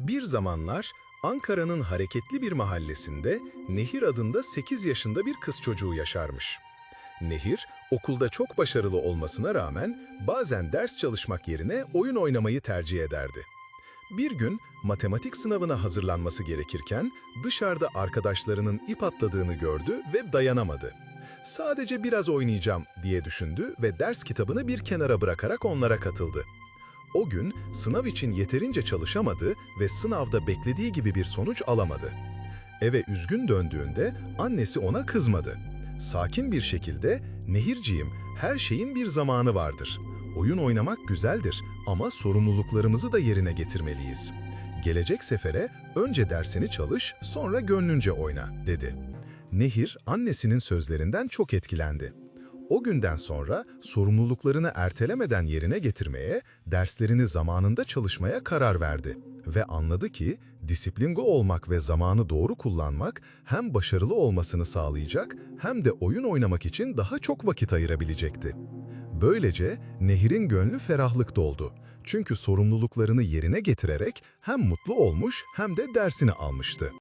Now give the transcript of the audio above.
Bir zamanlar Ankara'nın hareketli bir mahallesinde Nehir adında 8 yaşında bir kız çocuğu yaşarmış. Nehir, okulda çok başarılı olmasına rağmen bazen ders çalışmak yerine oyun oynamayı tercih ederdi. Bir gün matematik sınavına hazırlanması gerekirken dışarıda arkadaşlarının ip atladığını gördü ve dayanamadı. Sadece biraz oynayacağım diye düşündü ve ders kitabını bir kenara bırakarak onlara katıldı. O gün sınav için yeterince çalışamadı ve sınavda beklediği gibi bir sonuç alamadı. Eve üzgün döndüğünde annesi ona kızmadı. Sakin bir şekilde, Nehirciğim her şeyin bir zamanı vardır. Oyun oynamak güzeldir ama sorumluluklarımızı da yerine getirmeliyiz. Gelecek sefere önce dersini çalış, sonra gönlünce oyna, dedi. Nehir annesinin sözlerinden çok etkilendi. O günden sonra sorumluluklarını ertelemeden yerine getirmeye, derslerini zamanında çalışmaya karar verdi. Ve anladı ki disiplinli olmak ve zamanı doğru kullanmak hem başarılı olmasını sağlayacak hem de oyun oynamak için daha çok vakit ayırabilecekti. Böylece Nehir'in gönlü ferahlık doldu. Çünkü sorumluluklarını yerine getirerek hem mutlu olmuş hem de dersini almıştı.